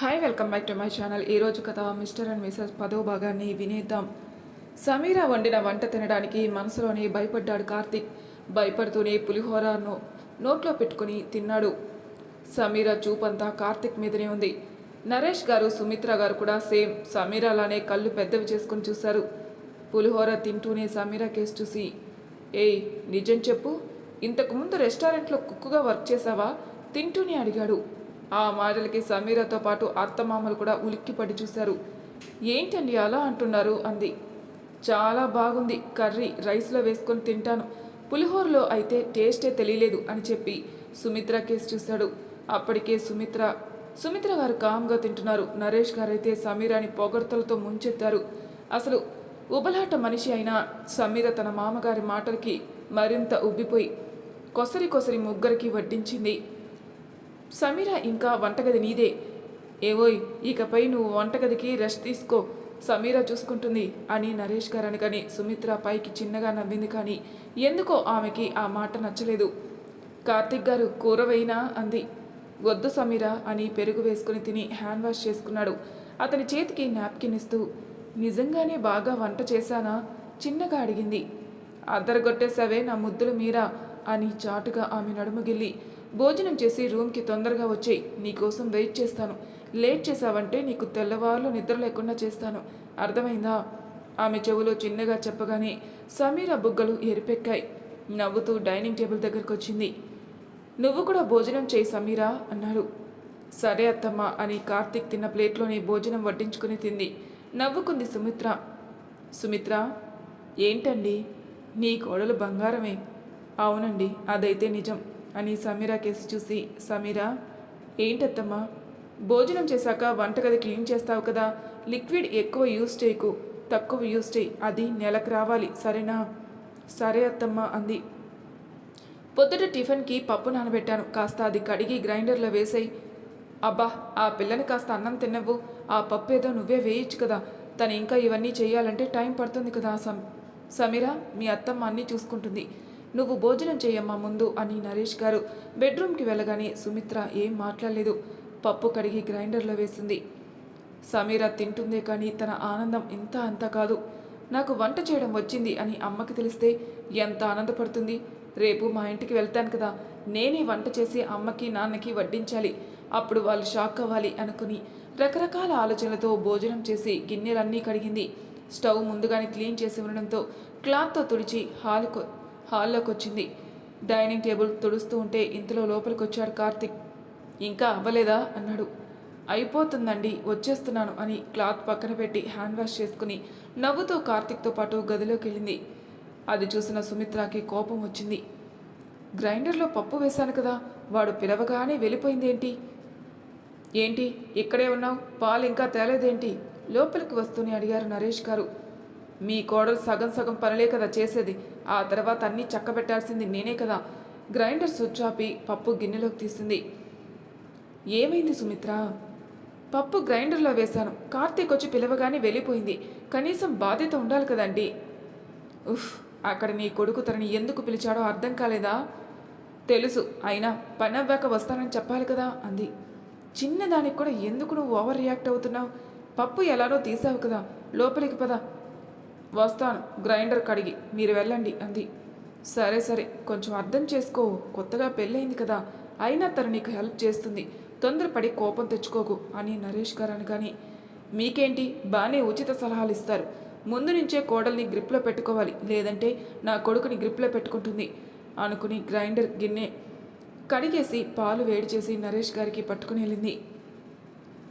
Hi welcome back to my channel ఈరోజు కథ mister and Mrs పదో భాగాన్ని వినేద్దాం. సమీర వండిన వంట తినడానికి మనసులోనే భయపడ్డాడు కార్తీక్. భయపడుతూనే పులిహోరను నోట్లో పెట్టుకుని తిన్నాడు. సమీర చూపంతా కార్తిక్ మీదనే ఉంది. నరేష్ గారు సుమిత్ర గారు కూడా సేమ్. సమీరలానే కళ్ళు పెద్దవి చేసుకుని చూశారు. పులిహోర తింటూనే సమీర కేసు చూసి ఏయ్ నిజం చెప్పు. ఇంతకుముందు రెస్టారెంట్లో కుక్కుగా వర్క్ చేశావా తింటూనే అడిగాడు. ఆ మాటలకి సమీరతో పాటు అత్తమామలు కూడా ఉలిక్కిపడి చూశారు. ఏంటండి అలా అంటున్నారు? అంది. చాలా బాగుంది. కర్రీ రైస్లో వేసుకొని తింటాను. పులిహోరలో అయితే టేస్టే తెలియలేదు అని చెప్పి సుమిత్ర కేసు చూశాడు. అప్పటికే సుమిత్ర సుమిత్ర గారు కామ్గా తింటున్నారు. నరేష్ గారైతే సమీరాని పొగడ్తలతో ముంచెత్తారు. అసలు ఉబలాట మనిషి అయిన సమీర తన మామగారి మాటలకి మరింత ఉబ్బిపోయి కొసరి కొసరి ముగ్గురికి వడ్డించింది. సమీర ఇంకా వంటగది నీదే. ఏవోయ్ ఇకపై నువ్వు వంటగదికి రెస్ట్ తీసుకో. సమీర చూసుకుంటుంది. అని నరేష్ గారు అనగానే సుమిత్ర పైకి చిన్నగా నవ్వింది కానీ ఎందుకో ఆమెకి ఆ మాట నచ్చలేదు. కార్తిక్ గారు కూర వేయినా అంది. వద్దు సమీర అని పెరుగు వేసుకుని తిని హ్యాండ్ వాష్ చేసుకున్నాడు. అతని చేతికి నాప్కిన్ ఇస్తూ నిజంగానే బాగా వంట చేశానా? చిన్నగా అడిగింది. అద్దరగొట్టేశావే నా ముద్దులు మీరా? అని చాటుగా ఆమె నడుముగిల్లి భోజనం చేసి రూమ్కి తొందరగా వచ్చేయి. నీకోసం వెయిట్ చేస్తాను. లేట్ చేశావంటే నీకు తెల్లవారులు నిద్ర లేకుండా చేస్తాను. అర్థమైందా? ఆమె చెవులో చిన్నగా చెప్పగానే సమీర బుగ్గలు ఎరిపెక్కాయి. నవ్వుతూ డైనింగ్ టేబుల్ దగ్గరకు వచ్చింది నువ్వు కూడా భోజనం చేయి సమీరా అన్నాడు. సరే అత్తమ్మ అని కార్తీక్ తిన్న ప్లేట్లోనే భోజనం వడ్డించుకుని తింది. నవ్వుకుంది సుమిత్ర. సుమిత్ర ఏంటండి? నీ కోడలు బంగారమే. అవునండి అదైతే నిజం. అని సమీరా కేసి చూసి సమీరా ఏంటత్తమ్మా? భోజనం చేశాక వంటగది క్లీన్ చేస్తావు కదా లిక్విడ్ ఎక్కువ యూస్ చేయకు తక్కువ యూస్ చేయి అది నెలకు రావాలి సరేనా? సరే అత్తమ్మ అంది. పొద్దుట టిఫిన్కి పప్పు నానబెట్టాను కాస్త అది కడిగి గ్రైండర్లో వేసేయి. అబ్బా ఆ పిల్లని కాస్త అన్నం తిన్నవు ఆ పప్పు ఏదో నువ్వే వేయచ్చు కదా తను ఇంకా ఇవన్నీ చేయాలంటే టైం పడుతుంది కదా సమ్ సమీరా మీ అత్తమ్మ అన్నీ చూసుకుంటుంది. నువ్వు భోజనం చేయమ్మా ముందు అని నరేష్ గారు బెడ్రూమ్కి వెళ్ళగానే సుమిత్ర ఏం మాట్లాడలేదు. పప్పు కడిగి గ్రైండర్లో వేసింది. సమీర తింటుందే కానీ తన ఆనందం ఇంత అంత కాదు. నాకు వంట చేయడం వచ్చింది అని అమ్మకి తెలిస్తే ఎంత ఆనందపడుతుంది. రేపు మా ఇంటికి వెళ్తాను కదా. నేనే వంట చేసి అమ్మకి నాన్నకి వడ్డించాలి. అప్పుడు వాళ్ళు షాక్ అవ్వాలి అనుకుని రకరకాల ఆలోచనలతో భోజనం చేసి గిన్నెలన్నీ కడిగింది. స్టవ్ ముందుగానే క్లీన్ చేసి ఉండడంతో క్లాత్తో తుడిచి హాల్కు హాల్లోకి వచ్చింది డైనింగ్ టేబుల్ తుడుస్తూ ఉంటే ఇంతలో లోపలికి వచ్చాడు కార్తిక్. ఇంకా అవ్వలేదా? అన్నాడు. అయిపోతుందండి వచ్చేస్తున్నాను అని క్లాత్ పక్కన పెట్టి హ్యాండ్ వాష్ చేసుకుని నవ్వుతూ కార్తిక్తో పాటు గదిలోకి వెళ్ళింది అది చూసిన సుమిత్రకి కోపం వచ్చింది. గ్రైండర్లో పప్పు వేశాను కదా వాడు పిలవగానే వెళ్ళిపోయిందేంటి? ఏంటి ఇక్కడే ఉన్నావు? పాలు ఇంకా తేలేదేంటి? లోపలికి వస్తూనే అడిగారు నరేష్ గారు. మీ కోడలు సగం సగం పనులే కదా చేసేది ఆ తర్వాత అన్నీ చక్కబెట్టాల్సింది నేనే కదా. గ్రైండర్ స్విచ్ ఆపి పప్పు గిన్నెలోకి తీసింది. ఏమైంది సుమిత్ర? పప్పు గ్రైండర్లో వేశాను. కార్తీక్ వచ్చి పిలవగానే వెళ్ళిపోయింది. కనీసం బాధ్యత ఉండాలి కదండి. ఉఫ్ అక్కడ నీ కొడుకు తనని ఎందుకు పిలిచాడో అర్థం కాలేదా? తెలుసు అయినా పని అవ్వాక వస్తానని చెప్పాలి కదా అంది. చిన్నదానికి కూడా ఎందుకు నువ్వు ఓవర్ రియాక్ట్ అవుతున్నావు? పప్పు ఎలానో తీసావు కదా. లోపలికి పద. వస్తాను. గ్రైండర్ కడిగి మీరు వెళ్ళండి అంది. సరే సరే కొంచెం అర్థం చేసుకో. కొత్తగా పెళ్ళయింది కదా. అయినా తను నీకు హెల్ప్ చేస్తుంది. తొందరపడి కోపం తెచ్చుకోకు అని నరేష్ గారు అనగాని మీకేంటి? బాగానే ఉచిత సలహాలు ఇస్తారు. ముందు నుంచే కోడల్ని గ్రిప్లో పెట్టుకోవాలి. లేదంటే నా కొడుకుని గ్రిప్లో పెట్టుకుంటుంది. అనుకుని గ్రైండర్ గిన్నె కడిగేసి పాలు వేడి చేసి నరేష్ గారికి పట్టుకుని వెళ్ళింది.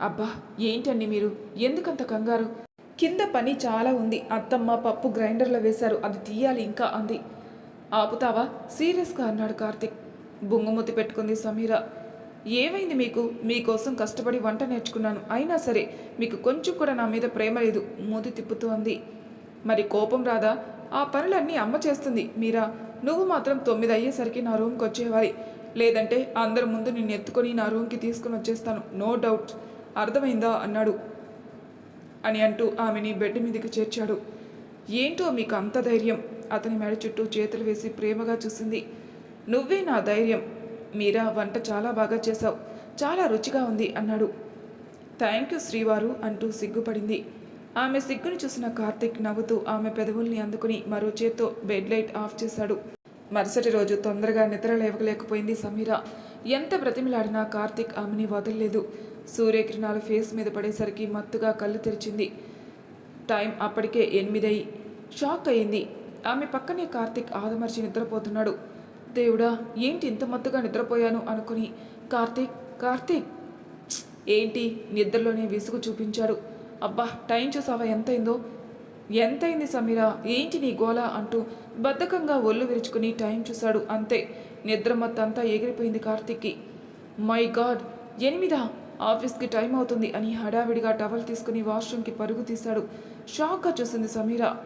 అబ్బా ఏంటండి మీరు? ఎందుకంత కంగారు? కింద పని చాలా ఉంది. అత్తమ్మ పప్పు గ్రైండర్లో వేశారు. అది తీయాలి ఇంకా అంది. ఆపుతావా? సీరియస్గా అన్నాడు కార్తిక్. బొంగుమూతి పెట్టుకుంది సమీర. ఏమైంది మీకు? మీకోసం కష్టపడి వంట నేర్చుకున్నాను. అయినా సరే మీకు కొంచెం కూడా నా మీద ప్రేమ లేదు. మూతి తిప్పుతూ అంది. మరి కోపం రాదా? ఆ పనులన్నీ అమ్మ చేస్తుంది. మీరా? నువ్వు మాత్రం తొమ్మిది అయ్యేసరికి నా రూమ్కి వచ్చేవాలి లేదంటే అందరి ముందు నిన్ను ఎత్తుకొని నా రూమ్కి తీసుకుని వచ్చేస్తాను. No doubt. అర్థమైందా? అన్నాడు. అని అంటూ ఆమెని బెడ్ మీదకి చేర్చాడు. ఏంటో మీకు అంత ధైర్యం? అతని మెడ చుట్టూ చేతులు వేసి ప్రేమగా చూసింది. నువ్వే నా ధైర్యం. మీరా వంట చాలా బాగా చేశావు. చాలా రుచిగా ఉంది అన్నాడు. థ్యాంక్ యూ శ్రీవారు అంటూ సిగ్గుపడింది. ఆమె సిగ్గుని చూసిన కార్తిక్ నవ్వుతూ ఆమె పెదవుల్ని అందుకుని మరో చేత్తో బెడ్ లైట్ ఆఫ్ చేశాడు. మరుసటి రోజు తొందరగా నిద్ర లేవలేకపోయింది సమీర. ఎంత బ్రతిమిలాడినా కార్తిక్ ఆమెని వదలలేదు. సూర్యకిరణాలు ఫేస్ మీద పడేసరికి మత్తుగా కళ్ళు తెరిచింది. టైం అప్పటికే ఎనిమిదయి షాక్ అయింది. ఆమె పక్కనే కార్తిక్ ఆదమర్చి నిద్రపోతున్నాడు. దేవుడా ఏంటి ఇంత మత్తుగా నిద్రపోయాను అనుకుని కార్తీక్ కార్తీక్! ఏంటి? నిద్రలోనే విసుగు చూపించాడు. అబ్బా టైం చూసావా? ఎంతైందో? ఎంతైంది సమీరా? ఏంటి నీ గోల? అంటూ బద్ధకంగా ఒళ్ళు విరుచుకుని టైం చూశాడు. అంతే నిద్ర మత్తంతా ఎగిరిపోయింది కార్తిక్కి. My God! ఎనిమిదా? ఆఫీస్కి టైం అవుతుంది అని హడావిడిగా టవల్ తీసుకుని వాష్రూమ్కి పరుగు తీశాడు. షాక్గా చూసింది సమీరా.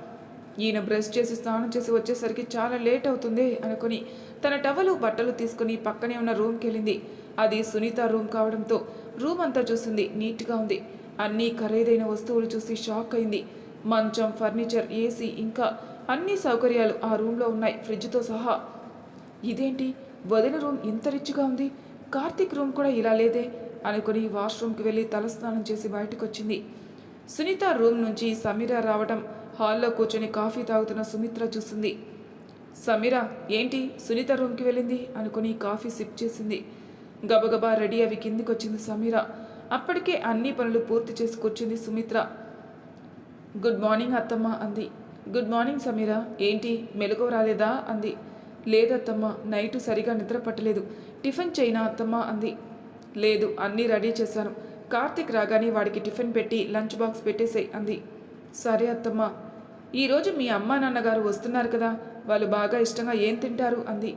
ఈయన బ్రష్ చేసి స్నానం చేసి వచ్చేసరికి చాలా లేట్ అవుతుంది అనుకుని తన టవలు బట్టలు తీసుకుని పక్కనే ఉన్న రూమ్కి వెళ్ళింది. అది సునీత రూమ్ కావడంతో రూమ్ అంతా చూసింది నీట్గా ఉంది. అన్నీ ఖరీదైన వస్తువులు చూసి షాక్ అయింది. మంచం ఫర్నిచర్ ఏసీ ఇంకా అన్ని సౌకర్యాలు ఆ రూమ్లో ఉన్నాయి ఫ్రిడ్జ్తో సహా. ఇదేంటి? వదిన రూమ్ ఇంత రిచ్గా ఉంది. కార్తీక్ రూమ్ కూడా ఇలా లేదే? అనుకుని వాష్రూమ్కి వెళ్ళి తలస్నానం చేసి బయటకు వచ్చింది సునీత రూమ్ నుంచి సమీర రావడం హాల్లో కూర్చొని కాఫీ తాగుతున్న సుమిత్ర చూసింది. సమీర ఏంటి సునీత రూమ్కి వెళ్ళింది? అనుకుని కాఫీ సిప్ చేసింది. గబగబా రెడీ అవి కిందికి వచ్చింది సమీర. అప్పటికే అన్ని పనులు పూర్తి చేసి కూర్చుంది సుమిత్ర. గుడ్ మార్నింగ్ అత్తమ్మ అంది. Good morning Sameera. ఏంటి మెలకు రాలేదా? అంది. లేదత్తమ్మ నైట్ సరిగా నిద్ర పట్టలేదు. టిఫిన్ చేయనా అత్తమ్మ? అంది. లేదు అన్నీ రెడీ చేశాను. కార్తిక్ రాగానే వాడికి టిఫిన్ పెట్టి లంచ్ బాక్స్ పెట్టేసే అంది. సరే అత్తమ్మ. ఈరోజు మీ అమ్మా నాన్నగారు వస్తున్నారు కదా వాళ్ళు బాగా ఇష్టంగా ఏం తింటారు? అంది.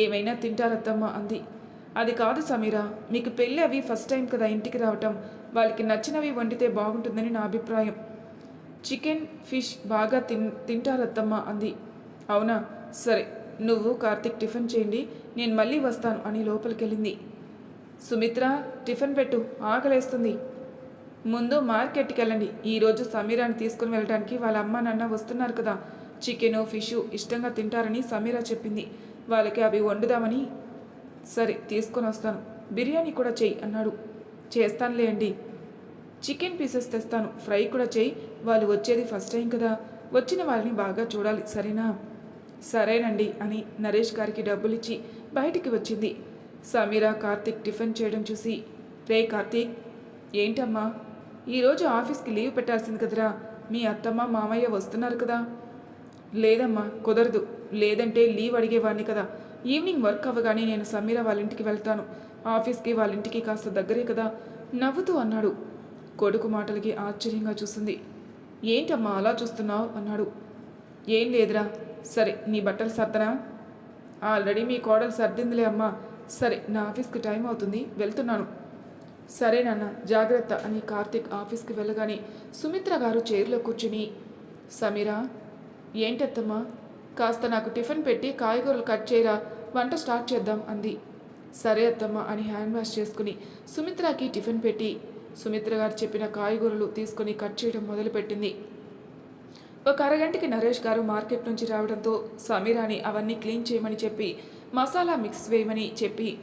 ఏమైనా తింటారత్తమ్మ అంది. అది కాదు సమీరా మీకు పెళ్ళి అవి ఫస్ట్ టైం కదా ఇంటికి రావటం. వాళ్ళకి నచ్చినవి వండితే బాగుంటుందని నా అభిప్రాయం. చికెన్ ఫిష్ బాగా తిన్ తింటారత్తమ్మ అంది. అవునా? సరే నువ్వు కార్తిక్ టిఫిన్ చేయండి నేను మళ్ళీ వస్తాను అని లోపలికెళ్ళింది. సుమిత్ర టిఫిన్ పెట్టు ఆకలేస్తుంది. ముందు మార్కెట్కి వెళ్ళండి ఈరోజు సమీరాని తీసుకుని వెళ్ళడానికి వాళ్ళ అమ్మ నాన్న వస్తున్నారు కదా. చికెను ఫిష్ ఇష్టంగా తింటారని సమీరా చెప్పింది. వాళ్ళకి అవి వండుదామని సరే తీసుకొని వస్తాను. బిర్యానీ కూడా చెయ్యి అన్నాడు. చేస్తానులే అండి. చికెన్ పీసెస్ తెస్తాను. ఫ్రై కూడా చేయి వాళ్ళు వచ్చేది ఫస్ట్ టైం కదా. వచ్చిన వాళ్ళని బాగా చూడాలి సరేనా? సరేనండి అని నరేష్ గారికి డబ్బులిచ్చి బయటికి వచ్చింది. సమీరా కార్తీక్ టిఫిన్ చేయడం చూసి రే కార్తీక్ ఏంటమ్మా? ఈరోజు ఆఫీస్కి లీవ్ పెట్టాల్సింది కదరా. మీ అత్తమ్మ మామయ్య వస్తున్నారు కదా. లేదమ్మా కుదరదు. లేదంటే లీవ్ అడిగేవాడిని కదా. ఈవినింగ్ వర్క్ అవ్వగానే నేను సమీర వాళ్ళ ఇంటికి వెళ్తాను. ఆఫీస్కి వాళ్ళ ఇంటికి కాస్త దగ్గరే కదా. నవ్వుతూ అన్నాడు. కొడుకు మాటలకి ఆశ్చర్యంగా చూసింది. ఏంటమ్మా అలా చూస్తున్నావు? అన్నాడు. ఏం లేదురా. సరే నీ బట్టలు సర్దనా? ఆల్రెడీ మీ కోడలు సర్దిందిలే అమ్మా. సరే నా ఆఫీస్కి టైం అవుతుంది వెళ్తున్నాను. సరే నాన్న జాగ్రత్త అని కార్తిక్ ఆఫీస్కి వెళ్ళగానే సుమిత్ర గారు చైర్లో కూర్చుని సమీరా ఏంటత్తమ్మా కాస్త నాకు టిఫిన్ పెట్టి కాయగూరలు కట్ చేయరా వంట స్టార్ట్ చేద్దాం అంది. సరే అత్తమ్మ అని హ్యాండ్ వాష్ చేసుకుని సుమిత్రకి టిఫిన్ పెట్టి సుమిత్ర గారు చెప్పిన కాయగూరలు తీసుకుని కట్ చేయడం మొదలుపెట్టింది. ఒక అరగంటకి నరేష్ గారు మార్కెట్ నుంచి రావడంతో సమీరాని అవన్నీ క్లీన్ చేయమని చెప్పి మసాలా మిక్స్ వేయమని చెప్పి.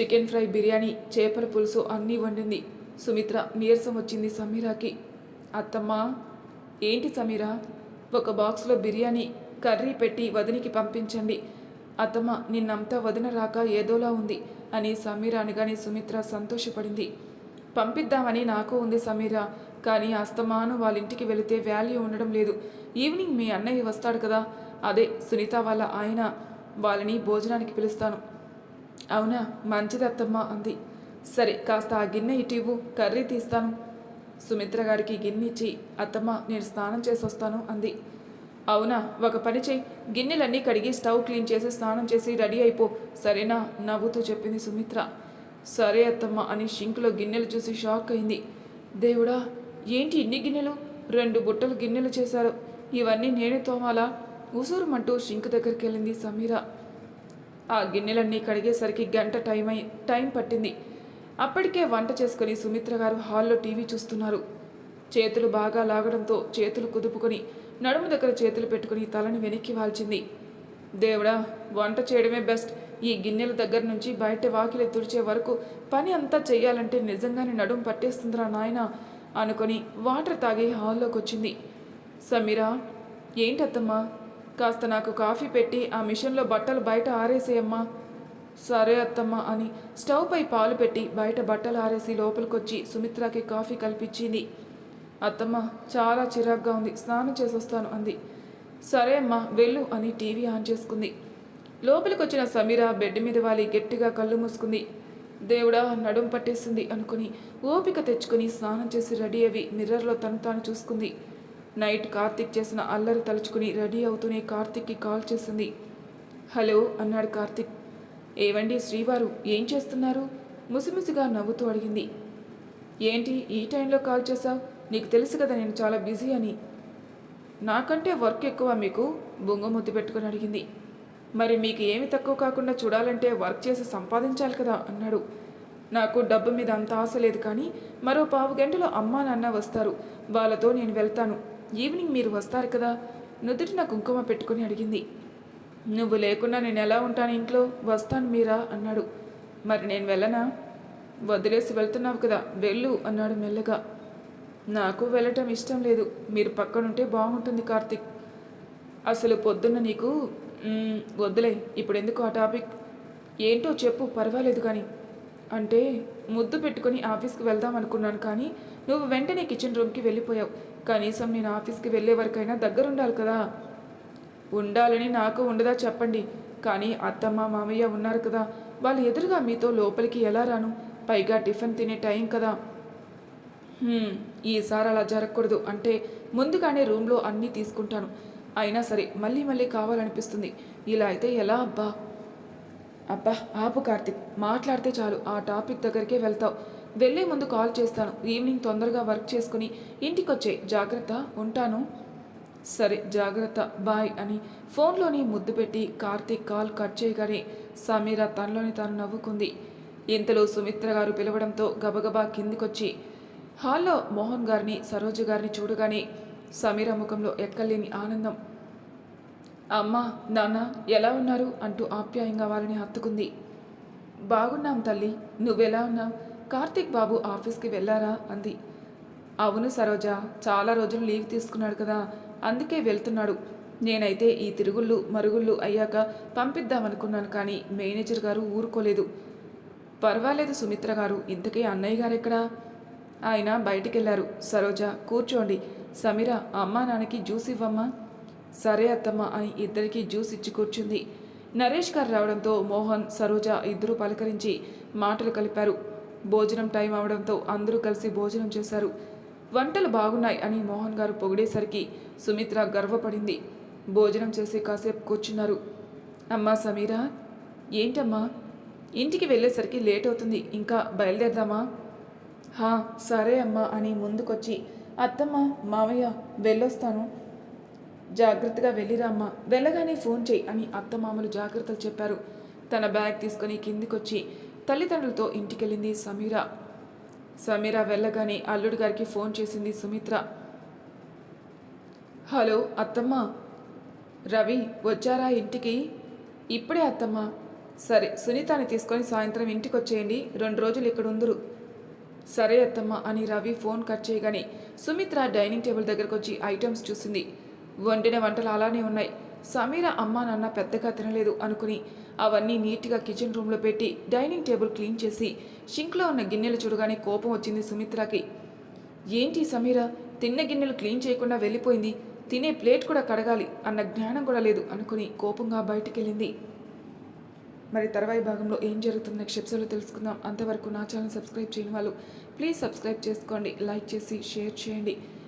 చికెన్ ఫ్రై బిర్యానీ చేపల పులుసు అన్నీ వండింది. సుమిత్ర నీరసం వచ్చింది సమీరాకి. అత్తమ్మ ఏంటి సమీరా? ఒక బాక్స్లో బిర్యానీ కర్రీ పెట్టి వదినికి పంపించండి. అత్తమ్మ నిన్నంతా వదిన రాక ఏదోలా ఉంది అని సమీర అనగానే సుమిత్ర సంతోషపడింది. పంపిద్దామని నాకు ఉంది సమీర కానీ అస్తమాను వాళ్ళ ఇంటికి వెళితే వాల్యూ ఉండడం లేదు. ఈవినింగ్ మీ అన్నయ్య వస్తాడు కదా. అదే సునీత వాళ్ళ ఆయన. వాళ్ళని భోజనానికి పిలుస్తాను. అవునా? మంచిది అత్తమ్మ అంది. సరే కాస్త ఆ గిన్నె ఇటీవు కర్రీ తీస్తాను. సుమిత్ర గారికి గిన్నె ఇచ్చి అత్తమ్మ నేను స్నానం చేసి వస్తాను అంది. అవునా? ఒక పని చేయి. గిన్నెలన్నీ కడిగి స్టవ్ క్లీన్ చేసి స్నానం చేసి రెడీ అయిపో. సరేనా? నవ్వుతూ చెప్పింది సుమిత్ర. సరే అత్తమ్మ అని షింక్లో గిన్నెలు చూసి షాక్ అయింది. దేవుడా ఏంటి ఇన్ని గిన్నెలు? రెండు బుట్టలు గిన్నెలు చేశారు. ఇవన్నీ నేనే తోమాలా? ఉసూరుమంటూ షింక్ దగ్గరికి వెళ్ళింది సమీర. ఆ గిన్నెలన్నీ కడిగేసరికి గంట టైం అయి టైం పట్టింది. అప్పటికే వంట చేసుకుని సుమిత్ర గారు హాల్లో టీవీ చూస్తున్నారు. చేతులు బాగా లాగడంతో చేతులు కుదుపుకొని నడుము దగ్గర చేతులు పెట్టుకుని తలని వెనక్కి వాల్చింది. దేవుడా వంట చేయడమే బెస్ట్. ఈ గిన్నెల దగ్గర నుంచి బయట వాకిలి తుడిచే వరకు పని అంతా చెయ్యాలంటే నిజంగానే నడుము పట్టేస్తుందిరా నాయన అనుకొని వాటర్ తాగి హాల్లోకి వచ్చింది సమీరా ఏంటత్తమ్మా? కాస్త నాకు కాఫీ పెట్టి ఆ మిషన్లో బట్టలు బయట ఆరేసేయమ్మా. సరే అత్తమ్మ అని స్టవ్ పై పాలు పెట్టి బయట బట్టలు ఆరేసి లోపలికొచ్చి సుమిత్రకి కాఫీ కల్పించింది. అత్తమ్మ చాలా చిరాగ్గా ఉంది స్నానం చేసొస్తాను అంది. సరే అమ్మా వెళ్ళు అని టీవీ ఆన్ చేసుకుంది. లోపలికొచ్చిన సమీర బెడ్ మీద వాలి గట్టిగా కళ్ళు మూసుకుంది. దేవుడా నడుం పట్టేసింది అనుకుని ఓపిక తెచ్చుకుని స్నానం చేసి రెడీ అవి మిర్రర్లో తను తాను చూసుకుంది. నైట్ కార్తిక్ చేసిన అల్లరి తలుచుకుని రెడీ అవుతూనే కార్తిక్కి కాల్ చేసింది. హలో అన్నాడు కార్తిక్. ఏవండి శ్రీవారు ఏం చేస్తున్నారు? ముసిముసిగా నవ్వుతూ అడిగింది. ఏంటి ఈ టైంలో కాల్ చేశావు? నీకు తెలుసు కదా నేను చాలా బిజీ అని. నాకంటే వర్క్ ఎక్కువ మీకు? బొంగ ముద్దు పెట్టుకుని అడిగింది. మరి మీకు ఏమి తక్కువ కాకుండా చూడాలంటే వర్క్ చేసి సంపాదించాలి కదా అన్నాడు. నాకు డబ్బు మీద అంత ఆశ లేదు కానీ మరో పావు గంటలో అమ్మా నాన్న వస్తారు. వాళ్ళతో నేను వెళ్తాను. ఈవినింగ్ మీరు వస్తారు కదా? నుదుటిన కుంకుమ పెట్టుకుని అడిగింది. నువ్వు లేకుండా నేను ఎలా ఉంటాను ఇంట్లో? వస్తాను మీరా? అన్నాడు. మరి నేను వెళ్ళనా? వదిలేసి వెళ్తున్నావు కదా వెళ్ళు అన్నాడు మెల్లగా. నాకు వెళ్ళటం ఇష్టం లేదు. మీరు పక్కనుంటే బాగుంటుంది కార్తిక్. అసలు పొద్దున్న నీకు వద్దులే ఇప్పుడు ఎందుకు ఆ టాపిక్? ఏంటో చెప్పు పర్వాలేదు కానీ అంటే ముద్దు పెట్టుకుని ఆఫీస్కి వెళ్దాం అనుకున్నాను కానీ నువ్వు వెంటనే కిచెన్ రూమ్కి వెళ్ళిపోయావు. కనీసం నేను ఆఫీస్కి వెళ్ళే వరకైనా దగ్గర ఉండాలి కదా. ఉండాలని నాకు ఉండదా చెప్పండి. కానీ అత్తమ్మ మామయ్య ఉన్నారు కదా. వాళ్ళు ఎదురుగా మీతో లోపలికి ఎలా రాను? పైగా టిఫిన్ తినే టైం కదా. ఈసారి అలా జరగకూడదు. అంటే ముందుగానే రూమ్లో అన్నీ తీసుకుంటాను. అయినా సరే మళ్ళీ మళ్ళీ కావాలనిపిస్తుంది. ఇలా అయితే ఎలా అబ్బా? అబ్బా ఆపు కార్తిక్ మాట్లాడితే చాలు. ఆ టాపిక్ దగ్గరికే వెళ్తావు. వెళ్ళే ముందు కాల్ చేస్తాను. ఈవినింగ్ తొందరగా వర్క్ చేసుకుని ఇంటికి వచ్చే జాగ్రత్త ఉంటాను. సరే జాగ్రత్త బాయ్ అని ఫోన్లోని ముద్దు పెట్టి కార్తిక్ కాల్ కట్ చేయగానే సమీర తనలోని తాను నవ్వుకుంది. ఇంతలో సుమిత్ర గారు పిలవడంతో గబగబా కిందికొచ్చి హాల్లో మోహన్ గారిని సరోజ గారిని చూడగానే సమీర ముఖంలో ఎక్కలేని ఆనందం. అమ్మా నాన్న ఎలా ఉన్నారు? అంటూ ఆప్యాయంగా వారిని హత్తుకుంది. బాగున్నాం తల్లి నువ్వెలా ఉన్నావు? కార్తీక్ బాబు ఆఫీస్కి వెళ్ళారా? అంది. అవును సరోజ చాలా రోజులు లీవ్ తీసుకున్నాడు కదా అందుకే వెళ్తున్నాడు. నేనైతే ఈ తిరుగుళ్ళు మరుగుళ్ళు అయ్యాక పంపిద్దామనుకున్నాను కానీ మేనేజర్ గారు ఊరుకోలేదు. పర్వాలేదు సుమిత్ర గారు ఇంతకీ అన్నయ్య గారు ఎక్కడా? ఆయన బయటికి వెళ్ళారు సరోజ కూర్చోండి. సమీర అమ్మా నాన్నకి జ్యూస్ ఇవ్వమ్మా. సరే అత్తమ్మ అని ఇద్దరికి జ్యూస్ ఇచ్చి కూర్చుంది. నరేష్ గారు రావడంతో మోహన్ సరోజ ఇద్దరూ పలకరించి మాటలు కలిపారు. భోజనం టైం అవడంతో అందరూ కలిసి భోజనం చేశారు. వంటలు బాగున్నాయి అని మోహన్ గారు పొగిడేసరికి సుమిత్ర గర్వపడింది. భోజనం చేసి కాసేపు కూర్చున్నారు. అమ్మా సమీరా ఏంటమ్మా? ఇంటికి వెళ్ళేసరికి లేట్ అవుతుంది ఇంకా బయలుదేరదామా? హా సరే అమ్మా అని ముందుకొచ్చి అత్తమ్మ మావయ్య వెళ్ళొస్తాను. జాగ్రత్తగా వెళ్ళిరామ్మా వెళ్ళగానే ఫోన్ చేయి అని అత్తమామలు జాగ్రత్తలు చెప్పారు. తన బ్యాగ్ తీసుకొని కిందికొచ్చి తల్లిదండ్రులతో ఇంటికెళ్ళింది సమీర. సమీర వెళ్ళగానే అల్లుడు గారికి ఫోన్ చేసింది సుమిత్ర. హలో అత్తమ్మ. రవి వచ్చారా ఇంటికి? ఇప్పుడే అత్తమ్మ. సరే సునీతాని తీసుకొని సాయంత్రం ఇంటికి వచ్చేయండి రెండు రోజులు ఇక్కడ ఉందరు. సరే అత్తమ్మ అని రవి ఫోన్ కట్ చేయగానే సుమిత్ర డైనింగ్ టేబుల్ దగ్గరకు వచ్చి ఐటమ్స్ చూసింది. వండిన వంటలు అలానే ఉన్నాయి. సమీర అమ్మా నాన్న పెద్దగా తినలేదు అనుకుని అవన్నీ నీట్గా కిచెన్ రూమ్లో పెట్టి డైనింగ్ టేబుల్ క్లీన్ చేసి షింక్లో ఉన్న గిన్నెలు చూడగానే కోపం వచ్చింది సుమిత్రకి. ఏంటి సమీర తిన్న గిన్నెలు క్లీన్ చేయకుండా వెళ్ళిపోయింది. తినే ప్లేట్ కూడా కడగాలి అన్న జ్ఞానం కూడా లేదు అనుకుని కోపంగా బయటికెళ్ళింది. మరి తర్వాయి భాగంలో ఏం జరుగుతుంది నెక్స్ట్ ఎపిసోడ్లో తెలుసుకుందాం. అంతవరకు నా ఛానల్ సబ్స్క్రైబ్ చేయని వాళ్ళు ప్లీజ్ సబ్స్క్రైబ్ చేసుకోండి. లైక్ చేసి షేర్ చేయండి.